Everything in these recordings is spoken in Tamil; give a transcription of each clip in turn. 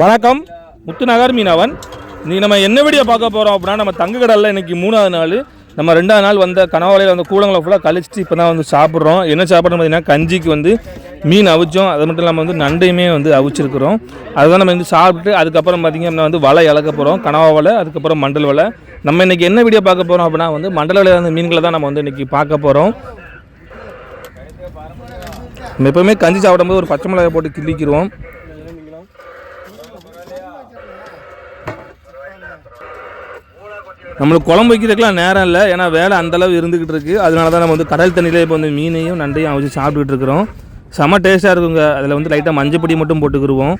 வணக்கம். முத்துநகர் மீனவன். நீ நம்ம என்ன வீடியோ பார்க்க போகிறோம் அப்படின்னா நம்ம தங்க கடலில் இன்னைக்கு மூணாவது நாள். நம்ம ரெண்டாவது நாள் வந்த கனவாலையில் அந்த கூடங்களை ஃபுல்லாக கழிச்சிட்டு இப்போ தான் வந்து சாப்பிட்றோம். என்ன சாப்பிட்றோம் பார்த்தீங்கன்னா கஞ்சிக்கு வந்து மீன் அவிச்சோம். அது மட்டும் இல்லாமல் வந்து நண்டையுமே வந்து அவிச்சிருக்கிறோம். அதுதான் நம்ம வந்து சாப்பிட்டு அதுக்கப்புறம் பார்த்திங்கன்னா வந்து வலை இழக்க போகிறோம் கனவா வலை அதுக்கப்புறம் மண்டல் வலை. நம்ம இன்றைக்கி என்ன வீடியோ பார்க்க போகிறோம் அப்படின்னா வந்து மண்டல வலையில் வந்து மீன்களை தான் நம்ம வந்து இன்றைக்கி பார்க்க போகிறோம் நம்ம எப்போவுமே கஞ்சி சாப்பிடும்போது ஒரு பச்சை மிளகாய் போட்டு கிள்ளிக்கிறோம் நம்மளுக்கு குழம்பு வைக்கிறதுக்குலாம் நேரம் இல்லை. ஏன்னா வேலை அந்தளவு இருந்துக்கிட்டு இருக்குது அதனால தான் நம்ம வந்து கடல் தண்ணியிலே இப்போ வந்து மீனையும் நண்டையும் அவிச்சு சாப்பிட்டுக்கிட்டு இருக்கிறோம். செம டேஸ்ட்டாக இருக்குங்க. அதில் வந்து லைட்டாக மஞ்சப்பொடி மட்டும் போட்டுக்கிருவோம்.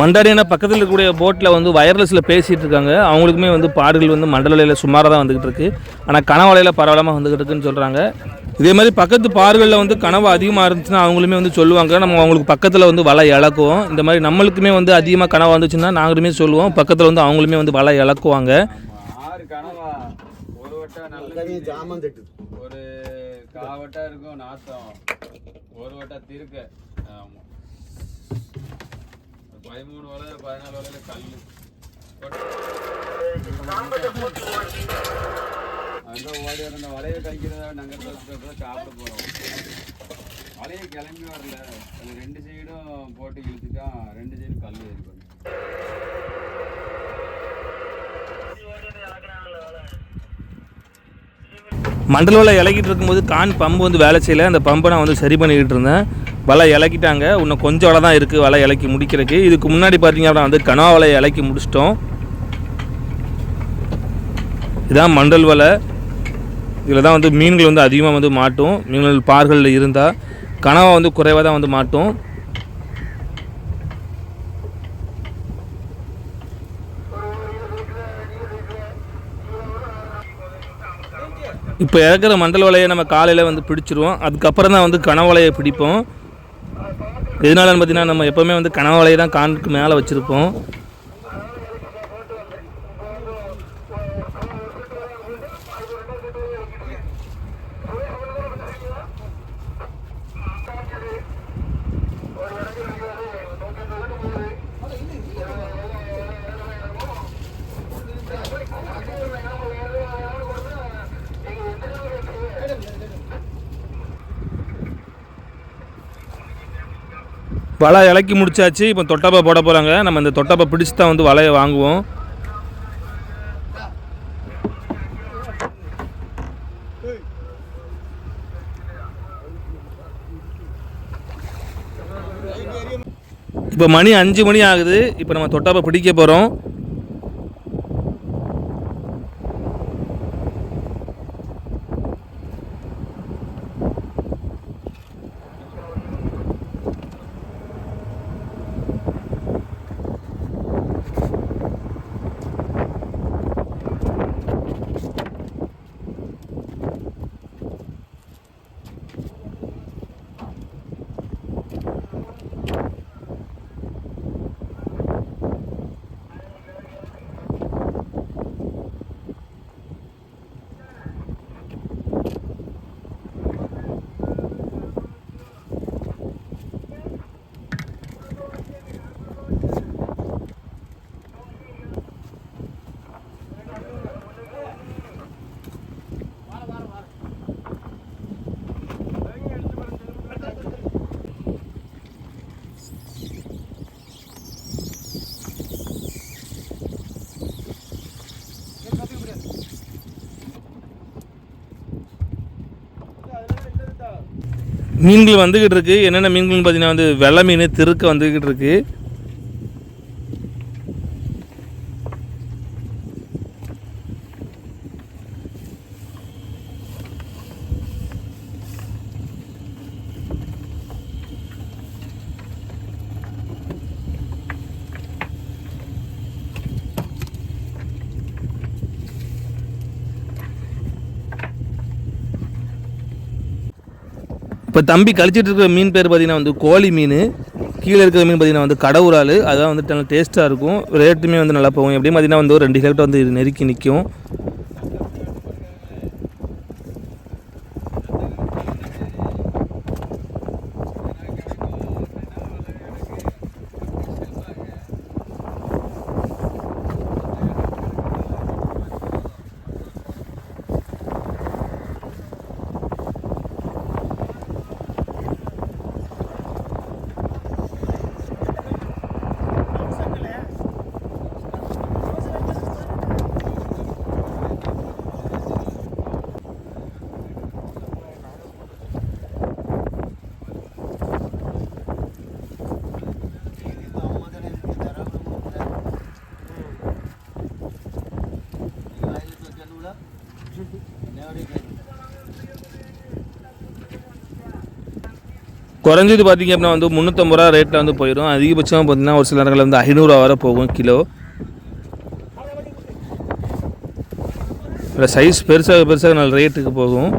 மண்டாடியான பக்கத்தில் இருக்கக்கூடிய போட்டில் வந்து வயர்லெஸில் பேசிகிட்டு இருக்காங்க. அவங்களுக்குமே வந்து பாடுகள் வந்து மண்டலையில் சுமாராக தான் வந்துக்கிட்டு இருக்கு. ஆனால் கனவலையில் பரவலாமல் வந்துக்கிட்டு இருக்குன்னு சொல்கிறாங்க இதே மாதிரி பக்கத்து பாறுகளில் வந்து கனவு அதிகமாக இருந்துச்சுன்னா அவங்களுமே வந்து சொல்லுவாங்க. நம்ம அவங்களுக்கு பக்கத்தில் வந்து வலை இழக்குவோம் இந்த மாதிரி நம்மளுக்குமே வந்து அதிகமாக கனவு வந்துச்சுன்னா நாங்களுமே சொல்லுவோம். பக்கத்தில் வந்து அவங்களுமே வந்து வலை இழக்குவாங்க. ஆறு கனவா? ஒரு வட்டம் நல்ல ஜாமான் தட்டு ஒரு காவட்டா இருக்கும் நாத்தம். ஒரு வட்டம் திருக்க. பதிமூணு வலை பதினாலு வலையில கல் அங்க ஓடி அந்த வலையை கழிக்கிறதா நாங்கள் சாப்பிட போகிறோம் வலையை கிளம்பி வரல அது ரெண்டு சைடும் போட்டு இழுத்துட்டா ரெண்டு சைடும் கல் ஏறி மண்டல வலை இலக்கிட்டு இருக்கும்போது கான் பம்பு வந்து வேலை செய்யல. அந்த பம்பை நான் வந்து சரி பண்ணிக்கிட்டு இருந்தேன். வலை இலக்கிட்டாங்க. இன்னும் கொஞ்சம் வலை தான் இருக்குது வலை இலக்கி முடிக்கிறதுக்கு. இதுக்கு முன்னாடி பார்த்தீங்க அப்படின்னா வந்து கனவா வலையை இலக்கி முடிச்சிட்டோம். இதான் மண்டல் வலை. இதில் தான் வந்து மீன்கள் வந்து அதிகமாக வந்து மாட்டும். மீன்கள் பார்களில் இருந்தால் கனவா வந்து குறைவாக தான் வந்து மாட்டும். இப்போ இறக்குற மண்டல் வலையை நம்ம காலையில் வந்து பிடிச்சிருவோம். அதுக்கப்புறம் தான் வந்து கனவலையை பிடிப்போம். எதனாலன்னு பார்த்தீங்கன்னா நம்ம எப்போவுமே வந்து கனவலையை தான் கானுக்கு மேலே வச்சுருப்போம். வலை இலக்கி முடிச்சாச்சு இப்போ தொட்டப்பை போட போகிறாங்க நம்ம இந்த தொட்டப்பை பிடிச்சி தான் வந்து வலையை வாங்குவோம். இப்போ மணி அஞ்சு மணி ஆகுது. இப்போ நம்ம தொட்டப்பை பிடிக்க போகிறோம் மீன்கள் வந்துக்கிட்டு இருக்கு. என்னென்ன மீன்கள்னு பார்த்தீங்கன்னா வந்து வெள்ளை மீன் திருக்க வந்துக்கிட்டு இருக்கு. இப்போ தம்பி கழிச்சிட்டு இருக்கிற மீன் பேர் பார்த்தீங்கன்னா வந்து கோழி மீன். கீழே இருக்கிற மீன் பார்த்தீங்கன்னா வந்து கடவுரால். அதான் வந்துட்டு நல்லா டேஸ்ட்டாக இருக்கும் ரேட்டுமே வந்து நல்லா போகும். எப்படியும் பார்த்தீங்கன்னா வந்து ஒரு ரெண்டு கிலோமீட்டர் வந்து இது நெருக்கி நிற்கும் குறைஞ்சது பார்த்திங்க அப்படின்னா வந்து முந்நூற்றம்பது ரூபா ரேட்டில் வந்து போயிடும். அதிகபட்சமாக பார்த்திங்கன்னா ஒரு சில நேரங்களில் வந்து ஐநூறுரூவா வரை போகும் கிலோ. இல்லை சைஸ் பெருசாக பெருசாக நல்ல ரேட்டுக்கு போகும்.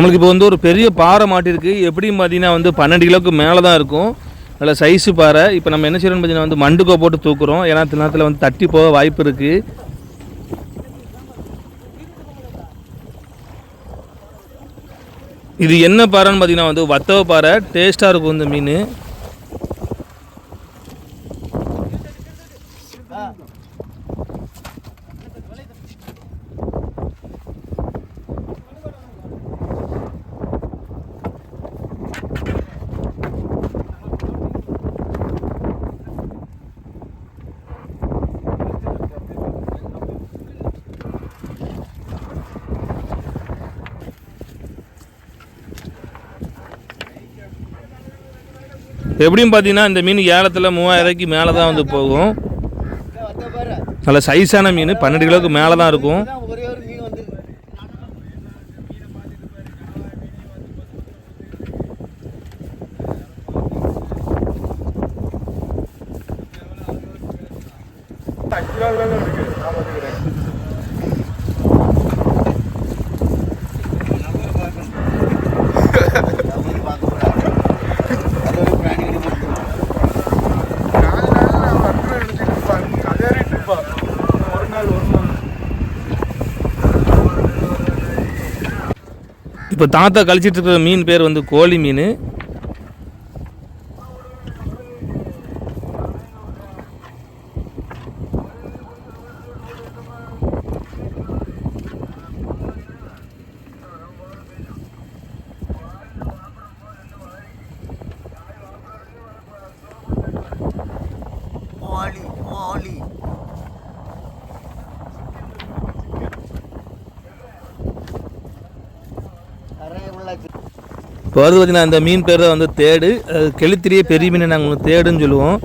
நம்மளுக்கு இப்போ வந்து ஒரு பெரிய பாறை மாட்டிருக்கு. எப்படியும் பார்த்தீங்கன்னா வந்து பன்னெண்டு கிலோக்கு மேலே தான் இருக்கும். நல்ல சைஸு பாறை. இப்போ நம்ம என்ன செய்யணும்னு பார்த்தீங்கன்னா வந்து மண்டுக்கோ போட்டு தூக்குறோம். ஏன்னா சில நேரத்தில் வந்து தட்டி போக வாய்ப்பு இருக்குது இது என்ன பாறைன்னு பார்த்தீங்கன்னா வந்து வத்தவ பாறை. டேஸ்ட்டாக இருக்கும் இந்த மீன். எப்படியும் பார்த்தீங்கன்னா இந்த மீன் ஏலத்தில் மூவாயிரூபாய்க்கு மேலே தான் வந்து போகும். நல்ல சைஸான மீன் பன்னெண்டு கிலோவுக்கு மேலே தான் இருக்கும். இப்போ தாத்தா கழிச்சிட்டு இருக்கிற மீன் பேர் வந்து கோழி மீன். ஆலி ஆலி இப்போ வருது பார்த்திங்கன்னா அந்த மீன் பேர் தான் வந்து தேடு அது கெளுத்திரியே பெரிய மீனை நாங்கள் தேடுன்னு சொல்லுவோம்.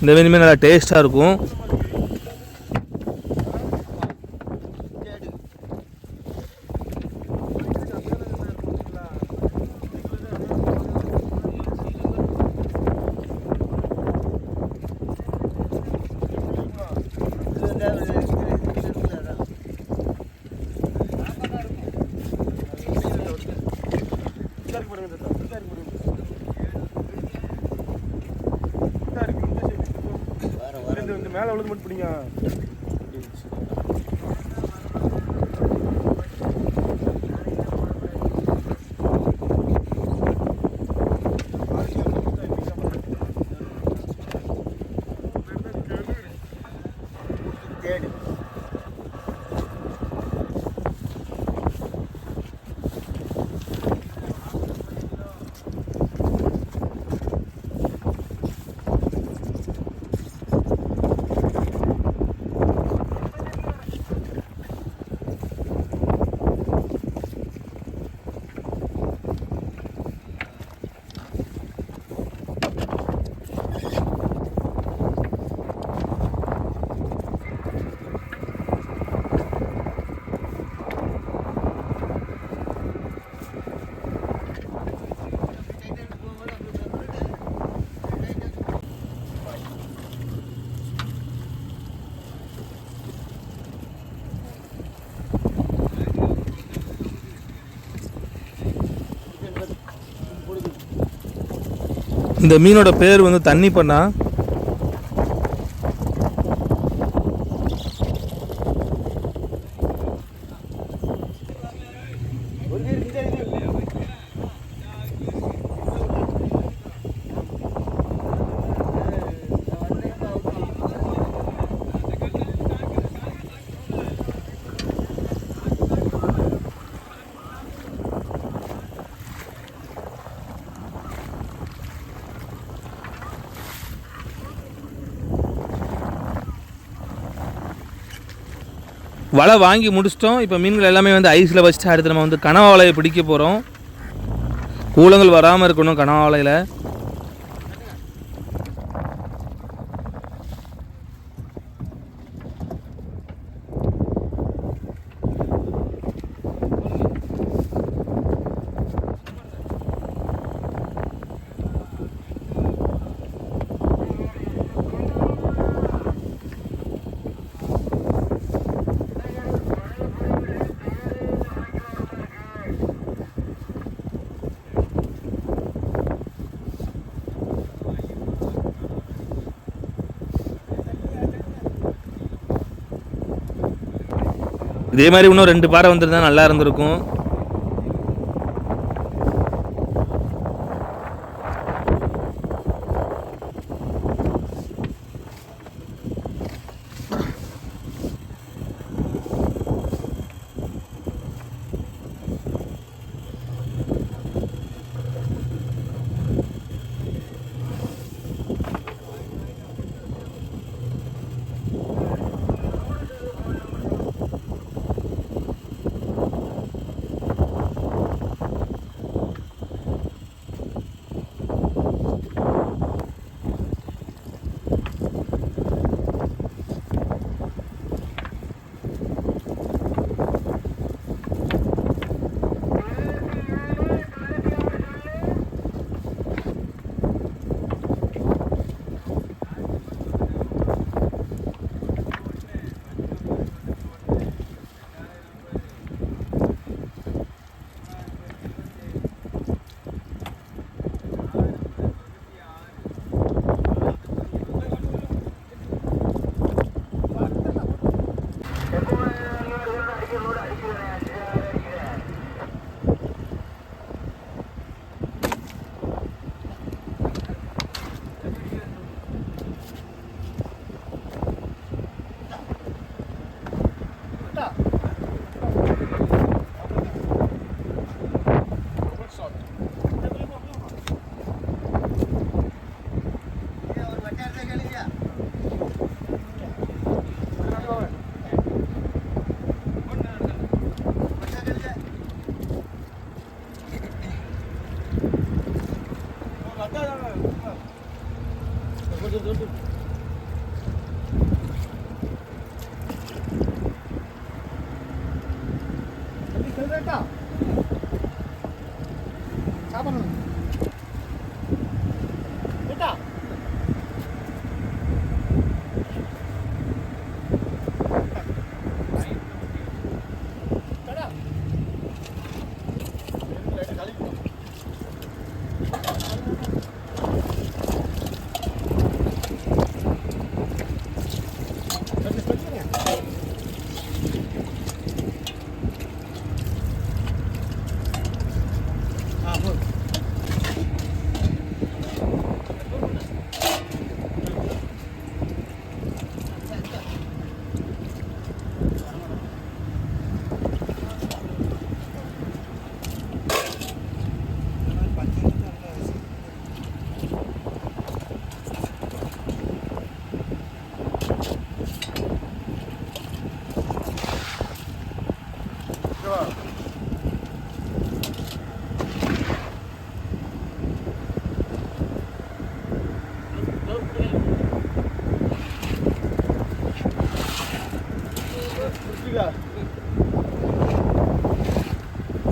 இந்த மீனுமே நல்லா டேஸ்ட்டாக இருக்கும் மேலே விழுந்து மட்டும் பிடிங்க இந்த மீனோட பேர் வந்து தண்ணி பண்ணா வலை வாங்கி முடிச்சிட்டோம். இப்போ மீன்கள் எல்லாமே வந்து ஐஸில் வச்சுட்டு அடுத்து நம்ம வந்து கனவா வலையை பிடிக்க போகிறோம் கூலங்கள் வராமல் இருக்கணும் கனவா இதே மாதிரி இன்னும் ரெண்டு பாறை வந்திருந்தா நல்லா இருந்திருக்கும்.